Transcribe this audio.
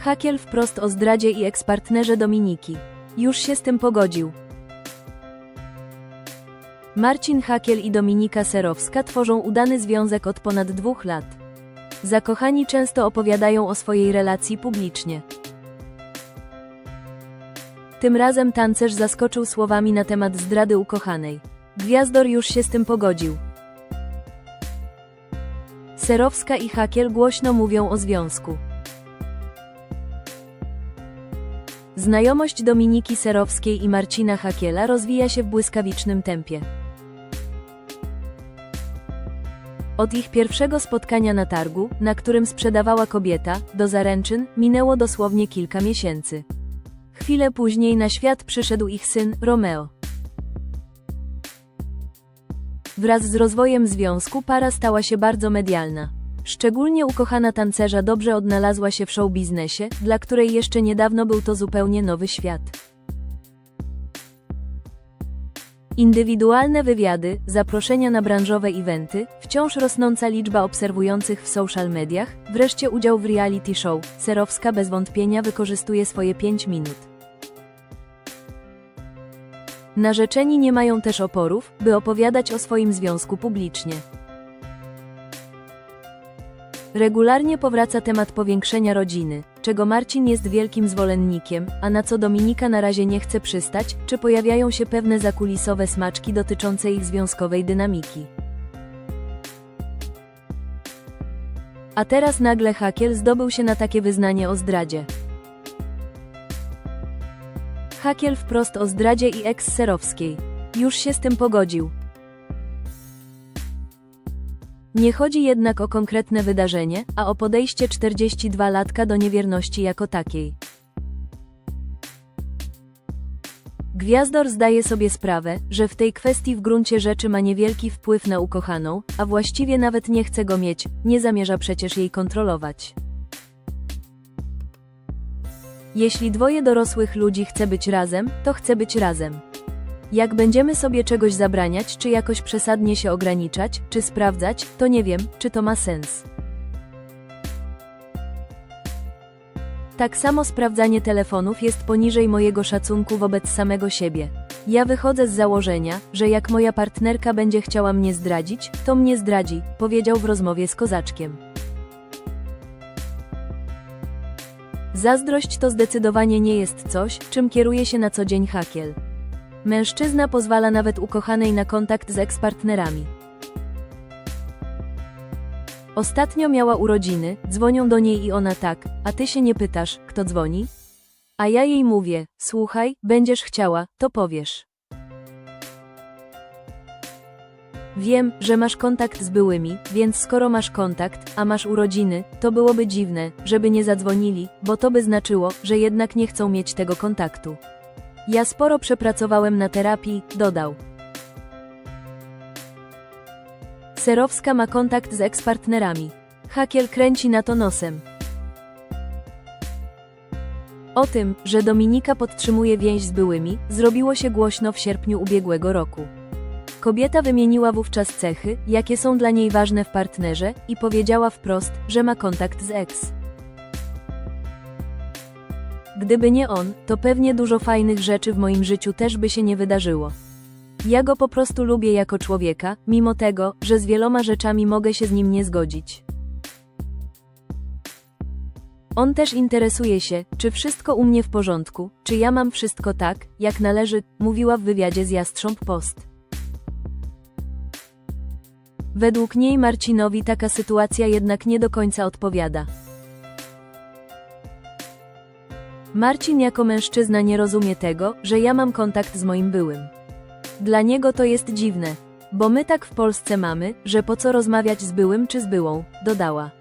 Hakiel wprost o zdradzie i ekspartnerze Dominiki. Już się z tym pogodził. Marcin Hakiel i Dominika Serowska tworzą udany związek od ponad dwóch lat. Zakochani często opowiadają o swojej relacji publicznie. Tym razem tancerz zaskoczył słowami na temat zdrady ukochanej. Gwiazdor już się z tym pogodził. Serowska i Hakiel głośno mówią o związku. Znajomość Dominiki Serowskiej i Marcina Hakiela rozwija się w błyskawicznym tempie. Od ich pierwszego spotkania na targu, na którym sprzedawała kobieta, do zaręczyn, minęło dosłownie kilka miesięcy. Chwilę później na świat przyszedł ich syn, Romeo. Wraz z rozwojem związku para stała się bardzo medialna. Szczególnie ukochana tancerza dobrze odnalazła się w show biznesie, dla której jeszcze niedawno był to zupełnie nowy świat. Indywidualne wywiady, zaproszenia na branżowe eventy, wciąż rosnąca liczba obserwujących w social mediach, wreszcie udział w reality show. Serowska bez wątpienia wykorzystuje swoje 5 minut. Narzeczeni nie mają też oporów, by opowiadać o swoim związku publicznie. Regularnie powraca temat powiększenia rodziny, czego Marcin jest wielkim zwolennikiem, a na co Dominika na razie nie chce przystać, czy pojawiają się pewne zakulisowe smaczki dotyczące ich związkowej dynamiki. A teraz nagle Hakiel zdobył się na takie wyznanie o zdradzie. Hakiel wprost o zdradzie i eks-serowskiej. Już się z tym pogodził. Nie chodzi jednak o konkretne wydarzenie, a o podejście 42-latka do niewierności jako takiej. Gwiazdor zdaje sobie sprawę, że w tej kwestii w gruncie rzeczy ma niewielki wpływ na ukochaną, a właściwie nawet nie chce go mieć, nie zamierza przecież jej kontrolować. Jeśli dwoje dorosłych ludzi chce być razem, to chce być razem. Jak będziemy sobie czegoś zabraniać, czy jakoś przesadnie się ograniczać, czy sprawdzać, to nie wiem, czy to ma sens. Tak samo sprawdzanie telefonów jest poniżej mojego szacunku wobec samego siebie. Ja wychodzę z założenia, że jak moja partnerka będzie chciała mnie zdradzić, to mnie zdradzi, powiedział w rozmowie z Kozaczkiem. Zazdrość to zdecydowanie nie jest coś, czym kieruje się na co dzień Hakiel. Mężczyzna pozwala nawet ukochanej na kontakt z ekspartnerami. Ostatnio miała urodziny, dzwonią do niej i ona tak, a ty się nie pytasz, kto dzwoni? A ja jej mówię, słuchaj, będziesz chciała, to powiesz. Wiem, że masz kontakt z byłymi, więc skoro masz kontakt, a masz urodziny, to byłoby dziwne, żeby nie zadzwonili, bo to by znaczyło, że jednak nie chcą mieć tego kontaktu. Ja sporo przepracowałem na terapii, dodał. Serowska ma kontakt z ekspartnerami. Hakiel kręci na to nosem. O tym, że Dominika podtrzymuje więź z byłymi, zrobiło się głośno w sierpniu ubiegłego roku. Kobieta wymieniła wówczas cechy, jakie są dla niej ważne w partnerze, i powiedziała wprost, że ma kontakt z eks. Gdyby nie on, to pewnie dużo fajnych rzeczy w moim życiu też by się nie wydarzyło. Ja go po prostu lubię jako człowieka, mimo tego, że z wieloma rzeczami mogę się z nim nie zgodzić. On też interesuje się, czy wszystko u mnie w porządku, czy ja mam wszystko tak, jak należy, mówiła w wywiadzie z Jastrząb Post. Według niej Marcinowi taka sytuacja jednak nie do końca odpowiada. Marcin jako mężczyzna nie rozumie tego, że ja mam kontakt z moim byłym. Dla niego to jest dziwne, bo my tak w Polsce mamy, że po co rozmawiać z byłym czy z byłą, dodała.